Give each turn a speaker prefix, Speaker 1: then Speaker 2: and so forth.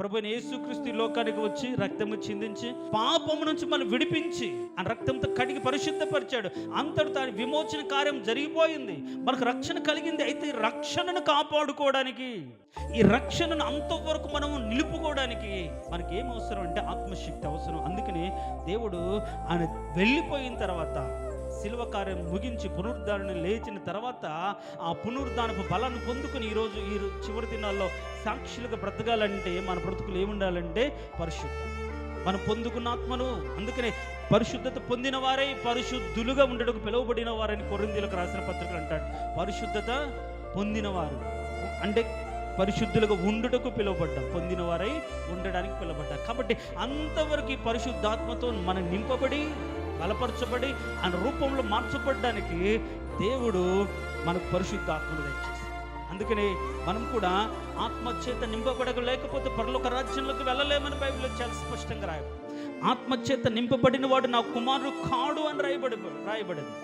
Speaker 1: ప్రభు యేసుక్రీస్తు లోకానికి వచ్చి రక్తము చిందించి పాపము నుంచి మనం విడిపించి ఆ రక్తంతో కడిగి పరిశుద్ధపరిచాడు. అంతటి దాని విమోచన కార్యం జరిగిపోయింది. మనకు రక్షణ కలిగింది. అయితే ఈ రక్షణను కాపాడుకోవడానికి ఈ రక్షణను అంతవరకు మనము నిలుపుకోవడానికి మనకి ఏం అవసరం అంటే ఆత్మశక్తి అవసరం. అందుకని దేవుడు ఆయన వెళ్ళిపోయిన తర్వాత శిలువ కార్యం ముగించి పునరుద్ధారణ లేచిన తర్వాత ఆ పునరుద్ధానపు బలాన్ని పొందుకుని ఈరోజు ఈ చివరి దినాల్లో సాక్షులుగా బ్రతకాలంటే మన బ్రతుకులు ఏముండాలంటే పరిశుద్ధం. మనం పొందుకున్న ఆత్మను అందుకనే పరిశుద్ధత పొందిన వారే పరిశుద్ధులుగా ఉండటకు పిలువబడిన వారని కొరిందీలకు రాసిన పత్రికలు అంటాడు పరిశుద్ధత పొందినవారు అంటే పరిశుద్ధులుగా ఉండుటకు పిలువబడ్డాం పొందిన వారై ఉండడానికి పిలువబడ్డాం కాబట్టి అంతవరకు ఈ పరిశుద్ధాత్మతో మనం నింపబడి బలపరచబడి ఆయన రూపంలో మార్చబడడానికి దేవుడు మనకు పరిశుద్ధాత్మను దయచేసి అందుకని మనం కూడా ఆత్మచేత నింపబడక లేకపోతే పరలోక రాజ్యంలోకి వెళ్ళలేమని బైబిల్లో చాలా స్పష్టంగా రాయబడి ఆత్మచేత నింపబడిన వాడు నా కుమారుడు కాడు అని రాయబడి రాయబడింది.